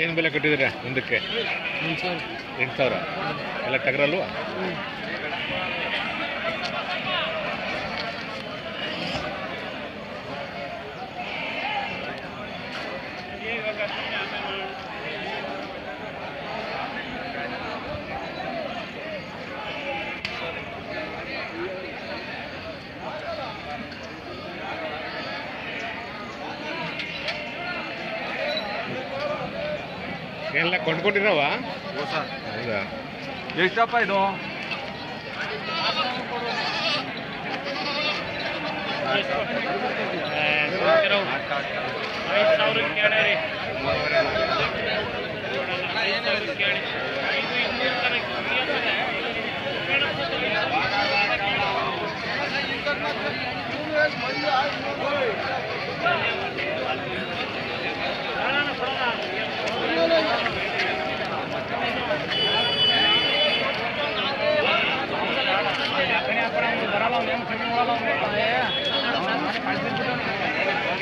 ಏನು ಬೆಲೆ ಕಟ್ಟಿದ್ದೀರಾ ಒಂದಕ್ಕೆ? ಎಂಟು ಸಾವಿರ. ಎಲ್ಲ ಟಗರಲ್ವಾ? ಎಲ್ಲ ಕೊಂಡ್ಕೊಂಡಿರವ ಹೌದಾ ಎಷ್ಟಪ್ಪ ಇದು?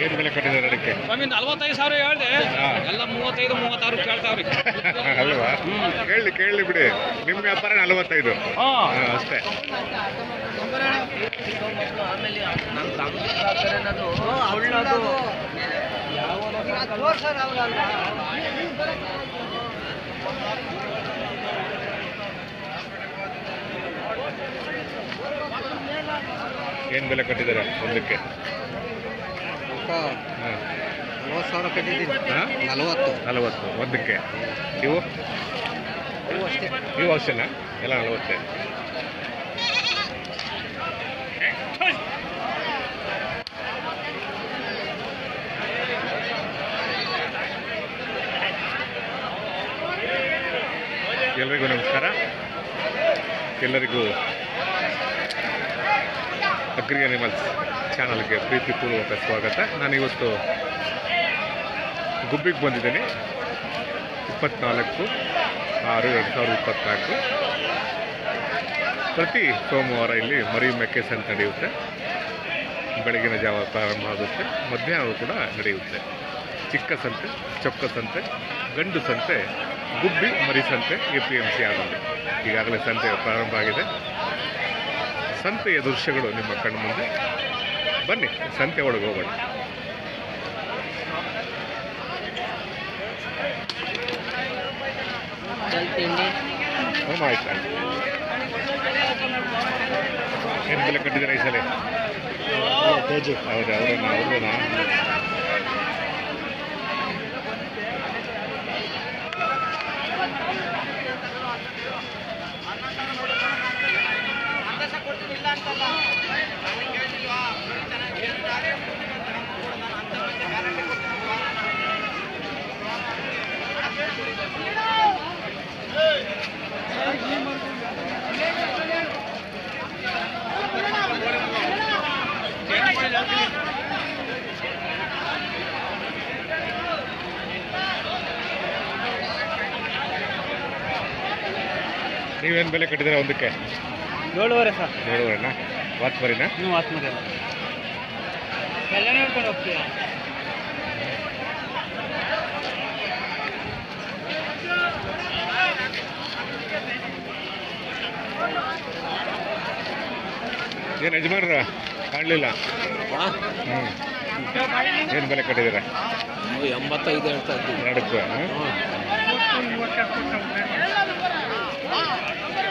ಏನು ಬೆಲೆ ಕಟ್ಟಿದ್ದಾರೆ ಅದಕ್ಕೆ. ಸ್ವಾಮಿ ನಲ್ವತ್ತೈದು ಸಾವಿರ ಹೇಳ್ದೆ. ಎಲ್ಲ ಮೂವತ್ತೈದು ಮೂವತ್ತಾರು ಕೇಳ್ತಾವ್ರಿ. ಅಲ್ವಾ? ಕೇಳಿ ಕೇಳಿ ಬಿಡಿ. ನಿಮ್ಮ ವ್ಯಾಪಾರ ನಲವತ್ತೈದು. ಅಷ್ಟೇ. ಏನ್ ಬೆಲೆ ಕಟ್ಟಿದ್ದಾರೆ ಒಂದಕ್ಕೆ? ನಲ್ವತ್ತು. ಸಾವಿರ ಕಟ್ಟಿದ್ದೀನಿ. ನಲವತ್ತು. ನಲವತ್ತು. ಒಂದಕ್ಕೆ. ಇವು? ಇವು ಅಷ್ಟೇನಾ? ಎಲ್ಲ ನಲವತ್ತೇ. ಎಲ್ರಿಗೂ ನಮಸ್ಕಾರ. ಎಲ್ಲರಿಗೂ ಅಗ್ರಿ ಅನಿಮಲ್ಸ್ ಚಾನಲ್ಗೆ ಪ್ರೀತಿಪೂರ್ವಕ ಸ್ವಾಗತ. ನಾನಿವತ್ತು ಗುಬ್ಬಿಗೆ ಬಂದಿದ್ದೀನಿ. ಇಪ್ಪತ್ನಾಲ್ಕು ಆರು ಎರಡು ಸಾವಿರದ ಇಪ್ಪತ್ನಾಲ್ಕು. ಪ್ರತಿ ಸೋಮವಾರ ಇಲ್ಲಿ ಮರಿ ಮೆಕ್ಕೆ ಸಂತ ನಡೆಯುತ್ತೆ. ಬೆಳಗಿನ ಜಾವ ಪ್ರಾರಂಭ ಆಗುತ್ತೆ. ಮಧ್ಯಾಹ್ನ ಕೂಡ ನಡೆಯುತ್ತೆ. ಚಿಕ್ಕ ಸಂತೆ, ಚೊಕ್ಕ ಸಂತೆ, ಗಂಡು ಸಂತೆ, ಗುಬ್ಬಿ, ಮರಿ ಸಂತೆ, ಎ ಪಿ ಎಂ ಸಿ ಆಗುತ್ತೆ. ಈಗಾಗಲೇ ಸಂತೆ ಪ್ರಾರಂಭ ಆಗಿದೆ. ಸಂತೆಯ ದೃಶ್ಯಗಳು ನಿಮ್ಮ ಕಣ್ಣು ಮುಂದೆ. ಬನ್ನಿ ಸಂತೆ ಒಳಗೆ ಹೋಗೋಣ. ಆಯ್ತು ಏನು ಬೆಲೆ ಕಟ್ಟಿದ್ದಾರೆ ಈ ಸಲ? ಹೌದಾ ಅವ್ರನ್ನ ಅವ್ರನ್ನ. ನೀವೇನು ಬೆಲೆ ಕಟ್ಟಿದ್ದೀರಾ ಒಂದಕ್ಕೆ? ಏಳುವರೆ ಸರ್. ಏಳುವರೆನಾ? ವಾತ್ ಮರಿನಾ? ನೀವು ವಾತ್ಮರಿ ಎಲ್ಲ ಹೇಳ್ಕೊಂಡು ಹೋಗ್ತೀಯ ಏನು ಯಜಮಾನ್ರ? ಕಾಣಲಿಲ್ಲ? ಹ್ಞೂ ಏನು ಬೆಲೆ ಕಟ್ಟಿದ್ದೀರಾ? ಎಂಬತ್ತೈದು ಹೇಳ್ತಾ ಇದ್ದೀವಿ. ಎರಡಕ್ಕೆ 啊。